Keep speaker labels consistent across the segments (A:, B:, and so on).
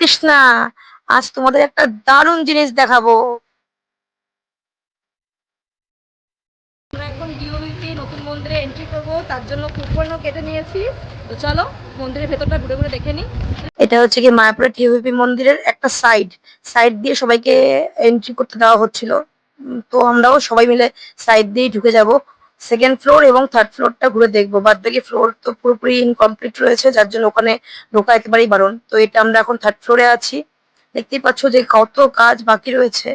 A: কৃষ্ণা আজ তোমাদের একটা দারুণ জিনিস দেখাবো। আমরা এখন ডিওভিপি নতুন মন্দিরে এন্ট্রি করব তার জন্য কুপনও কেটে নিয়েছি। তো চলো মন্দিরের ভেতরটা ঘুরে ঘুরে দেখে নিই। এটা হচ্ছে কি মায়াপুরের টিওভিপি মন্দিরের একটা সাইড সাইড দিয়ে সবাইকে এন্ট্রি করতে দেওয়া হচ্ছিল। তো আমরাও সবাই মিলে সাইড দিয়েই ঢুকে যাব। সেকেন্ড ফ্লোর এবং থার্ড ফ্লোরটা ঘুরে দেখব। বাদ বাকি ফ্লোর তো পুরোপুরি ইনকমপ্লিট রয়েছে, যার জন্য ওখানে ঢোকা একেবারেই বারণ। তো এটা আমরা এখন থার্ড ফ্লোরে আছি। দেখতেই পাচ্ছ যে কত কাজ বাকি রয়েছে।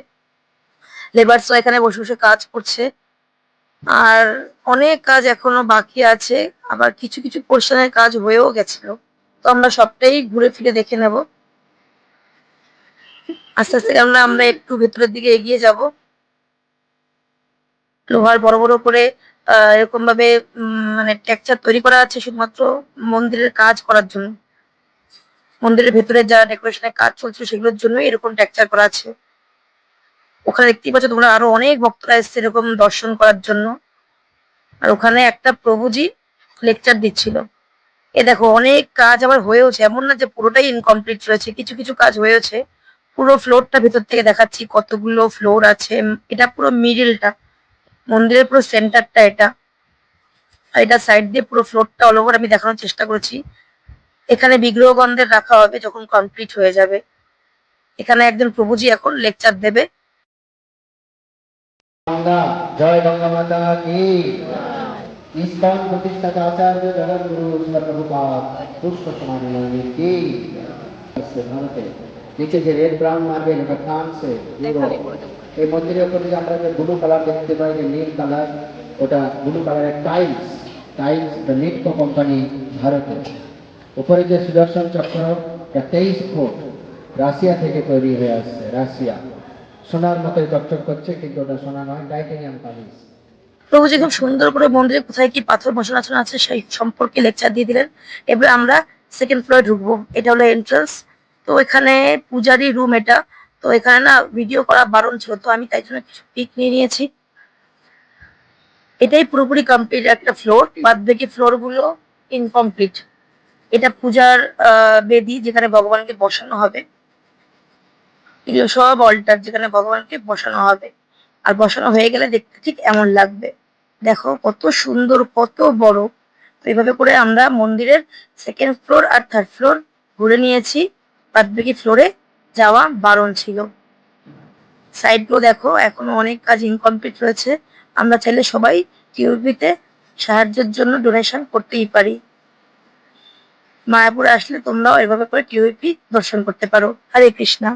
A: লেবারসরা এখানে বসে বসে কাজ করছে। আর অনেক কাজ এখনও বাকি আছে, আবার কিছু কিছু পোর্শনের কাজ হয়েও গেছিল। তো আমরা সবটাই ঘুরে ফিরে দেখে নেব। আস্তে আস্তে আমরা আমরা একটু ভেতরের দিকে এগিয়ে যাব। লোহার বড় বড় করে এরকম ভাবে মানে টেক্সচার তৈরি করা আছে শুধুমাত্র মন্দিরের কাজ করার জন্য। মন্দিরের ভেতরে যা ডেকোরেশনের কাজ চলছে সেগুলোর জন্য এরকম টেক্সচার করা আছে। ওখানে দেখতেই পাচ্ছ তোমরা আরও অনেক ভক্তরা এসছে এরকম দর্শন করার জন্য। আর ওখানে একটা প্রভুজি লেকচার দিচ্ছিল। এ দেখো, অনেক কাজ আবার হয়েওছে। এমন না যে পুরোটাই ইনকমপ্লিট রয়েছে, কিছু কিছু কাজ হয়েছে পুরো ফ্লোরটা ভেতর থেকে দেখাচ্ছি কতগুলো ফ্লোর আছে। এটা পুরো মিডিলটা মন্দিরের পুরো সেন্টারটা এটা আর এটা সাইড দিয়ে পুরো ফ্লোরটা অল ওভার আমি দেখানোর চেষ্টা করেছি এখানে বিগ্রহ গন্ধের রাখা হবে যখন কমপ্লিট হয়ে যাবে এখানে একজন প্রভুজি এখন লেকচার দেবে
B: গঙ্গা জয় গঙ্গা মাতা কি ইস্কন প্রতিষ্ঠাতা আচার্য জগৎ গুরু সুন্দর প্রভুপাদ পুষ্প সমাধি কি इससे ভারতে নিচে যে রেড ব্রাউন মার্বেল ওটা ফ্রান্সে ইউরোপ এই মন্দিরের উপরে যে আমরা যে ব্লু কালার দেখতে পাই, যে নীল কালার ওটা ব্লু কালারের টাইলস টাইলস দ্য নিট্য কোম্পানি ভারতে। উপরে যে সুদর্শন চক্র, এটা তেইশ ফুট, রাশিয়া থেকে তৈরি হয়ে আসছে, রাশিয়া। সোনার মতোই চকচক করছে, কিন্তু ওটা সোনা নয়, টাইটেনিয়াম পালিশ
A: প্রভুজি খুব সুন্দর করে মন্দিরে কোথায় কি পাথর বসানো আছে সেই সম্পর্কে লেকচার দিয়ে দিলেন। এবার আমরা সেকেন্ড ফ্লোরে ঢুকবো, এটা হলো এন্ট্রান্স তো এখানে পূজারি রুম এটা। তো এখানে না ভিডিও করা বারণ ছিল, তো আমি তাই জন্য কিছু পিক নিয়ে নিয়েছি। এটাই পুরোপুরি কমপ্লিট একটা ফ্লোর বাদ বাকি ফ্লোরগুলো ইনকমপ্লিট এটা পূজার বেদি যেখানে ভগবানকে বসানো হবে। এগুলো সব অল্টার যেখানে ভগবানকে বসানো হবে। আর বসানো হয়ে গেলে দেখতে ঠিক এমন লাগবে। দেখো কত সুন্দর, কত বড়। এইভাবে করে আমরা মন্দিরের সেকেন্ড ফ্লোর আর থার্ড ফ্লোর ঘুরে নিয়েছি। বাদ বাকি ফ্লোরে যাওয়া বারণ ছিল। সাইডগুলো দেখো, এখনও অনেক কাজ ইনকমপ্লিট রয়েছে। আমরা চাইলে সবাই টিউবিতে সাহায্যের জন্য ডোনেশন করতেই পারি। মায়াপুরে আসলে তোমরাও এভাবে করে টিউপি দর্শন করতে পারো। হরে কৃষ্ণা।